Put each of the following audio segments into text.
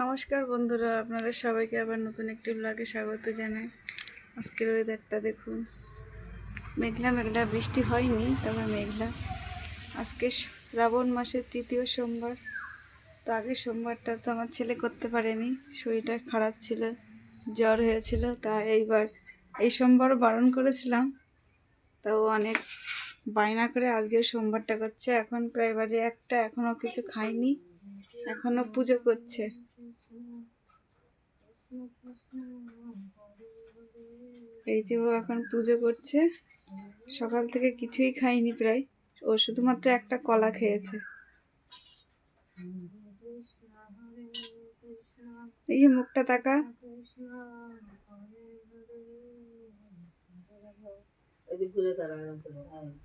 নমস্কার বন্ধুরা, আপনাদের সবাইকে আবার নতুন একটি ব্লগে স্বাগত জানাই। আজকের ওয়েদারটা দেখুন। মেঘলা মেঘলা বৃষ্টি হয়নি, তবে মেঘলা। আজকে শ্রাবণ মাসের তৃতীয় সোমবার, তো আগের সোমবারটা তো আমার ছেলে করতে পারেনি। শরীরটা খারাপ ছিল, জ্বর হয়েছিল তা এইবার এই সোমবারও বারণ করেছিলাম। তাও অনেক বায়না করে আজকে সোমবারটা করছে। এখন প্রায় বাজে একটা, এখনও কিছু খায়নি এখনও পুজো করছে। এই যে ও এখন পুজো করছে। সকাল থেকে কিছুই খায়নি প্রায়। ও শুধুমাত্র একটা কলা খেয়েছে। এই মুখটা তাকা।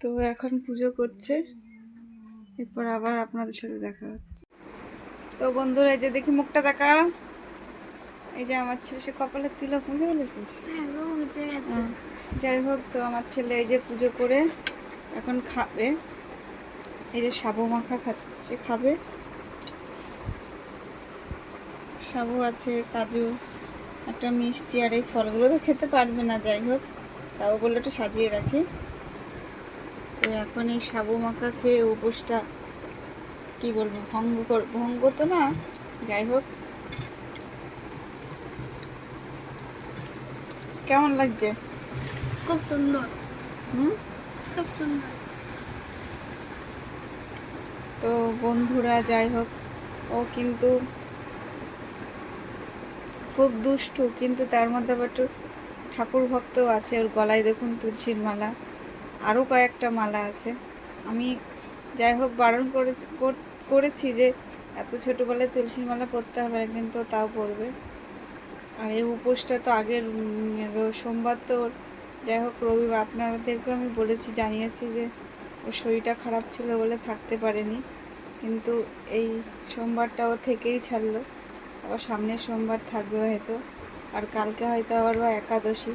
তো এখন পুজো করছে। এরপর আবার আপনাদের সাথে দেখা হচ্ছে। তো বন্ধুরা, এই যে দেখি মুখটা তাকা। এই যে আমার ছেলে সে কপালের তিলক বুঝে ফেলেছিস? যাই হোক তো আমার ছেলে এই যে পুজো করে এখন খাবে। এই যে সাবু মাখা খাচ্ছে খাবে। সাবু আছে কাজু একটা মিষ্টি আর এই ফলগুলো তো খেতে পারবে না যাই হোক। তাও বলে একটু সাজিয়ে রাখি। তো এখন এই সাবু মাখা খেয়ে উপোসটা কি বলব ভঙ্গ কর ভঙ্গ তো না যাই হোক। কেমন লাগছে? খুব সুন্দর। হুম? খুব সুন্দর। তো বন্ধুরা যাই হোক ও কিন্তু খুব দুষ্টু কিন্তু তার মধ্যে আবার একটু ঠাকুর ভক্তও আছে ওর গলায় দেখুন তুলসীর মালা আরও কয়েকটা মালা আছে। আমি যাই হোক বারণ করেছি কর- করেছি যে এত ছোটোবেলায় তুলসীর মালা পরতে হবে না কিন্তু তাও পরবে। আর এই উপোসটা তো আগের সোমবার তো যাই হোক রবিবার, আপনাদেরকেও আমি বলেছি, জানিয়েছি যে ওর শরীরটা খারাপ ছিল বলে থাকতে পারেনি। কিন্তু এই সোমবারটা ও থেকেই ছাড়লো। আবার সামনের সোমবার থাকবে হয়তো, আর কালকে হয়তো আবার বা একাদশী।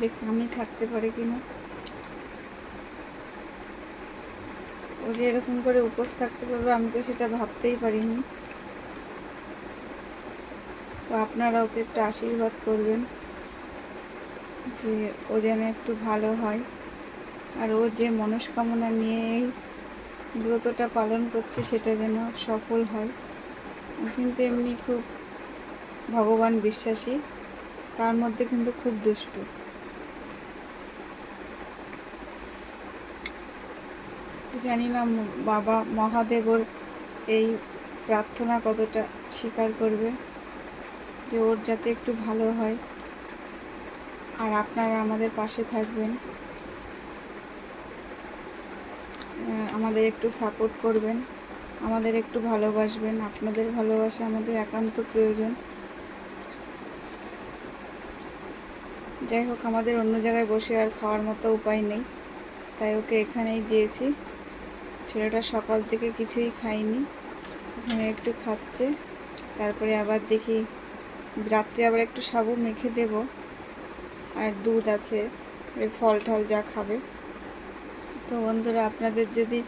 দেখি আমি থাকতে পারি কিনা ও যে এরকম করে উপোস থাকতে পারবে, আমি তো সেটা ভাবতেই পারিনি। তো আপনারা ওকে একটু আশীর্বাদ করবেন যে ও যেন একটু ভালো হয়। আর ও যে মনস্কামনা নিয়ে এই ব্রতটা পালন করছে, সেটা যেন সফল হয়। কিন্তু এমনি খুব ভগবান বিশ্বাসী, তার মধ্যে কিন্তু খুব দুষ্টু। জানি না, বাবা মহাদেবর এই প্রার্থনা কতটা স্বীকার করবে। যে ওর যাতে একটু ভালো হয়। আর আপনারা আমাদের পাশে থাকবেন। আমাদের একটু সাপোর্ট করবেন। আমাদের একটু ভালোবাসবেন। আপনাদের ভালোবাসা আমাদের একান্ত প্রয়োজন। যাই হোক, আমাদের অন্য জায়গায় বসে আর খাওয়ার মতো উপায় নেই। তাই ওকে এখানেই দিয়েছি। ছেলেটা সকাল থেকে কিছুই খায়নি। এখানে একটু খাচ্ছে। তারপরে আবার দেখি রাত্রে আবার একটু সাবু মেখে দেব। আর দুধ আছে ফল টল যা খাবে। তো বন্ধুরা, আপনাদের যদি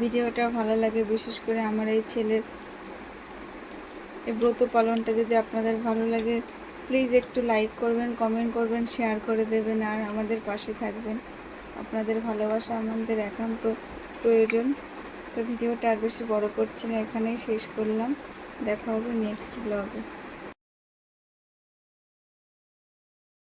ভিডিওটা ভালো লাগে, বিশেষ করে আমার এই ছেলের এই ব্রত পালনটা যদি আপনাদের ভালো লাগে প্লিজ একটু লাইক করবেন কমেন্ট করবেন শেয়ার করে দেবেন, আর আমাদের পাশে থাকবেন। আপনাদের ভালোবাসা আমাদের একান্ত প্রয়োজন। তো ভিডিওটা আর বেশি বড় করছি না, এখানেই শেষ করলাম। দেখা হবে নেক্সট ব্লগে